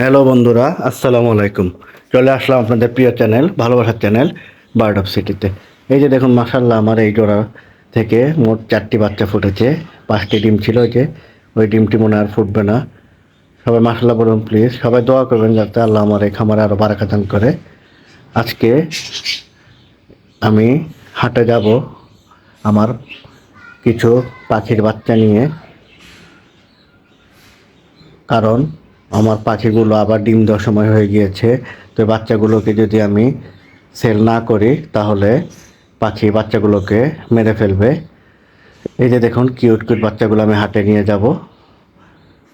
Hello বন্ধুরা, আসসালামু আলাইকুম। চলে আসলাম আপনাদের প্রিয় চ্যানেল, ভালোবাসার চ্যানেল বার্ড অফ সিটিতে এই যে দেখুন মাসাল্লাহ আমার এই জোড়া থেকে মোট চারটি বাচ্চা ফুটেছে। পাঁচটি ডিম ছিল যে, ওই ডিমটি মনে আর ফুটবে না। সবাই মাসাল্লাহ বলুন প্লিজ সবাই দোয়া করবেন যাতে আল্লাহ আমার এই খামারে আরও বারাকাতান করে। আজকে আমি হাটে যাব আমার কিছু পাখির বাচ্চা নিয়ে। কারণ আমার পাখিগুলো আবার ডিম দেওয়ার সময় হয়ে গিয়েছে। তো বাচ্চাগুলোকে যদি আমি সেল না করি, তাহলে পাখি বাচ্চাগুলোকে মেরে ফেলবে। এই যে দেখুন, কিউট কিউট বাচ্চাগুলো আমি হাটে নিয়ে যাব।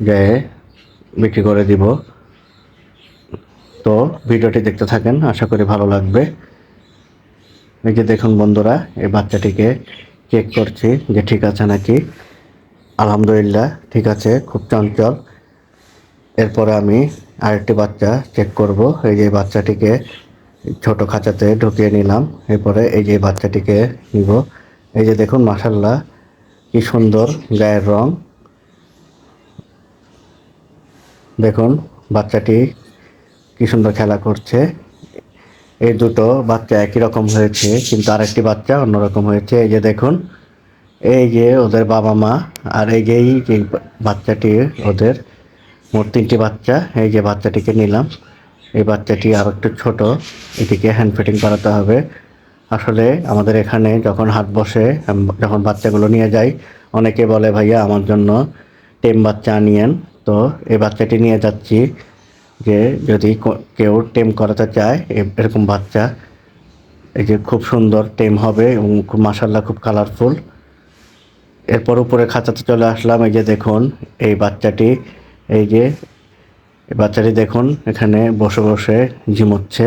যে বিক্রি করে দিব। তো ভিডিওটি দেখতে থাকেন, আশা করি ভালো লাগবে। এই যে দেখুন বন্ধুরা, এই বাচ্চাটিকে চেক করছি যে ঠিক আছে নাকি? আলহামদুলিল্লাহ, ঠিক আছে, খুব চঞ্চল। এরপরে আমি আরেকটি বাচ্চা চেক করব। এই যে বাচ্চাটিকে ছোট খাঁচাতে ঢুকিয়ে নিলাম। এরপরে এই যে বাচ্চাটিকে নিব। এই যে দেখুন মাসাল্লাহ কি সুন্দর গায়ের রং। দেখুন, বাচ্চাটি কি সুন্দর খেলা করছে। এই দুটো বাচ্চা একই রকম হয়েছে, কিন্তু আরেকটি বাচ্চা অন্যরকম হয়েছে। এই যে দেখুন, এই যে ওদের বাবা মা, আর এই যে এই যে বাচ্চাটি ওদের মোট তিনটি বাচ্চা, এই যে বাচ্চাটিকে নিলাম। এই বাচ্চাটি আরও একটু ছোট এটিকে হ্যান্ড ফিটিং করাতে হবে। আসলে আমাদের এখানে যখন হাত বসে যখন বাচ্চাগুলো নিয়ে যাই, অনেকে বলে, ভাইয়া, আমার জন্য টেম বাচ্চা আনিয়েন। তো এই বাচ্চাটি নিয়ে যাচ্ছি যে যদি কেউ টেম করাতে চায় এরকম বাচ্চা। এই যে খুব সুন্দর টেম হবে এবং খুব মাসাল্লাহ খুব কালারফুল এরপর উপরে খাঁচাতে চলে আসলাম। এই যে দেখুন, এই বাচ্চাটি এই যে বাচ্চাটি দেখুন, এখানে বসে বসে ঝিমুচ্ছে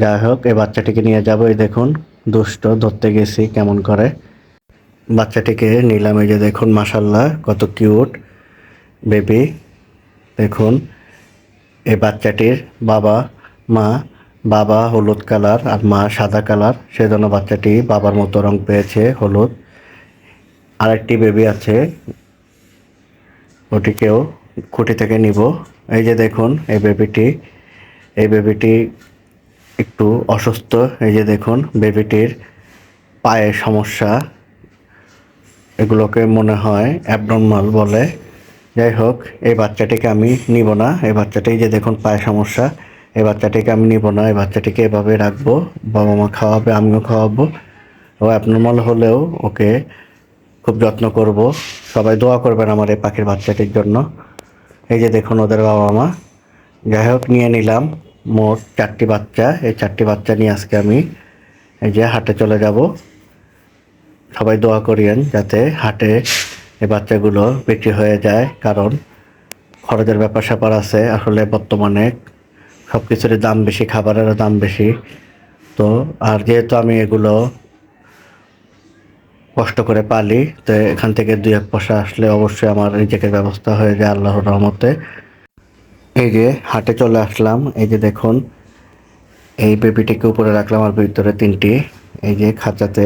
যাই হোক এই বাচ্চাটিকে নিয়ে যাব। এই দেখুন, দুষ্ট, ধরতে গেছি, কেমন করে। বাচ্চাটিকে নিলাম, এই যে দেখুন মাসাল্লাহ কত কিউট বেবি। দেখুন এই বাচ্চাটির বাবা, মা, বাবা হলুদ কালার আর মা সাদা কালার। সেজন্য বাচ্চাটি বাবার মতো রং পেয়েছে, হলুদ। আরেকটি বেবি আছে ওটিকেও খুঁটি থেকে নিব। এই যে দেখুন, এই বেবিটি এই বেবিটি একটু অসুস্থ। এই যে দেখুন, বেবিটির পায়ে সমস্যা। এগুলোকে মনে হয় অ্যাবনর্মাল বলে। যাই হোক, এই বাচ্চাটিকে আমি নিব না। এই বাচ্চাটি যে দেখুন, পায়ে সমস্যা। এই বাচ্চাটিকে আমি নিব না। এই বাচ্চাটিকে এভাবে রাখব। বাবা মা খাওয়াবে, আমিও খাওয়াবো। ও অ্যাবনর্মাল হলেও ওকে খুব যত্ন করব। সবাই দোয়া করবেন আমার এই পাখির বাচ্চাটির জন্য। এই যে দেখুন ওদের বাবা মা। যাই হোক, নিয়ে নিলাম মোট চারটি বাচ্চা। এই চারটি বাচ্চা নিয়ে আজকে আমি এই যে হাটে চলে যাব। সবাই দোয়া করিয়েন যাতে হাটে এই বাচ্চাগুলো বিক্রি হয়ে যায়। কারণ খরচের ব্যাপার স্যাপার আছে। আসলে বর্তমানে সব কিছুরই দাম বেশি, খাবারেরও দাম বেশি। তো, আর যেহেতু আমি এগুলো কষ্ট করে পালি, তো এখান থেকে দুই এক পয়সা আসলে অবশ্যই আমার রিজেকের ব্যবস্থা হয়ে যায় আল্লাহর রহমতে। এই যে হাটে চলে আসলাম, এই যে দেখুন, এই বেবিটিকে উপরে রাখলাম আর ভিতরে তিনটি, এই যে খাঁচাতে।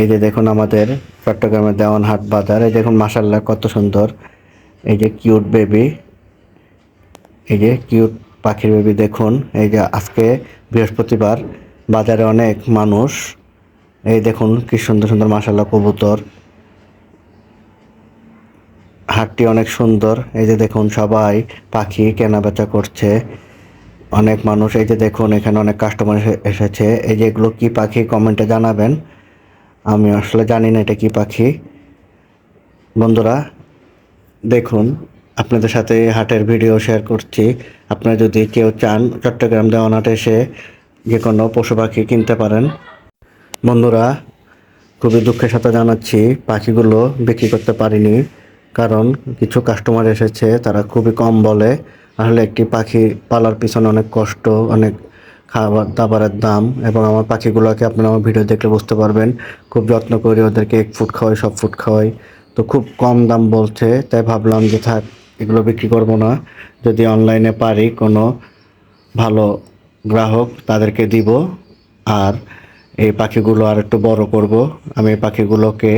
এই যে দেখুন আমাদের চট্টগ্রামের দেওয়ান হাট বাজার, এই দেখুন মাসাল্লাহ কত সুন্দর। এই যে কিউট বেবি, এই যে কিউট পাখির বেবি দেখুন। এই যে আজকে বৃহস্পতিবার, বাজারে অনেক মানুষ। এই দেখুন, কি সুন্দর সুন্দর মাসাল্লাহ কবুতর। হাটটি অনেক সুন্দর। এই যে দেখুন, সবাই পাখি কেনা বেচা করছে। অনেক মানুষ, এই যে দেখুন, এখানে অনেক কাস্টমার এসেছে। এই যে এগুলো কী পাখি কমেন্টে জানাবেন। আমি আসলে জানি না এটা কী পাখি। বন্ধুরা, দেখুন, আপনাদের সাথে হাটের ভিডিও শেয়ার করছি। আপনারা যদি কেউ চান, চট্টগ্রাম দেওয়ান হাটে এসে যে কোনো পশু পাখি কিনতে পারেন। বন্ধুরা, খুবই দুঃখের সাথে জানাচ্ছি, পাখিগুলো বিক্রি করতে পারিনি, কারণ কিছু কাস্টমার এসেছে, তারা খুবই কম বলে। আসলে একটি পাখি পালার পিছনে অনেক কষ্ট, অনেক খাবার দাবারের দাম, এবং আমার পাখিগুলোকে আপনারা আমার ভিডিও দেখলে বুঝতে পারবেন, খুব যত্ন করি ওদেরকে এক ফুট খাওয়াই, সব ফুট খাওয়াই। তো খুব কম দাম বলছে, তাই ভাবলাম যে থাক, এগুলো বিক্রি করব না। যদি অনলাইনে পারি কোনো ভালো গ্রাহক তাদেরকে দিব, আর এই পাখিগুলো আর একটু বড় করব। আমি পাখিগুলোকে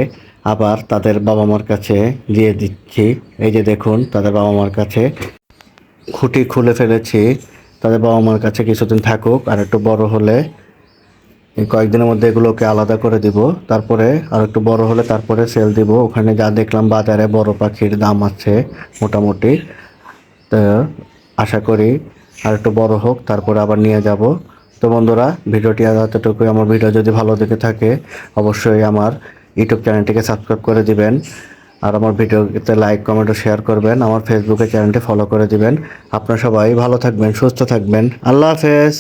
আবার তাদের বাবা মার কাছে দিয়ে দিচ্ছি। এই যে দেখুন, তাদের বাবা মার কাছে খুঁটি খুলে ফেলেছি। তাদের বাবা মার কাছে কিছুদিন থাকুক, আর একটু বড় হলে কয়েকদিনের মধ্যে এগুলোকে আলাদা করে দিব। তারপরে আর একটু বড় হলে তারপরে সেল দিব। ওখানে যা দেখলাম, বাজারে বড় পাখির দাম আছে মোটামুটি। তো আশা করি আর একটু বড় হোক, তারপরে আবার নিয়ে যাব। তো বন্ধুরা, ভিডিওটি আর এতটুকুই। আমার ভিডিও যদি ভালো দেখে থাকে, অবশ্যই আমার ইউটিউব চ্যানেলটিকে সাবস্ক্রাইব করে দিবেন। আর আমার ভিডিওতে লাইক, কমেন্ট ও শেয়ার করবেন। আমার ফেসবুকে চ্যানেলটি ফলো করে দিবেন। আপনারা সবাই ভালো থাকবেন, সুস্থ থাকবেন। আল্লাহ হাফেজ।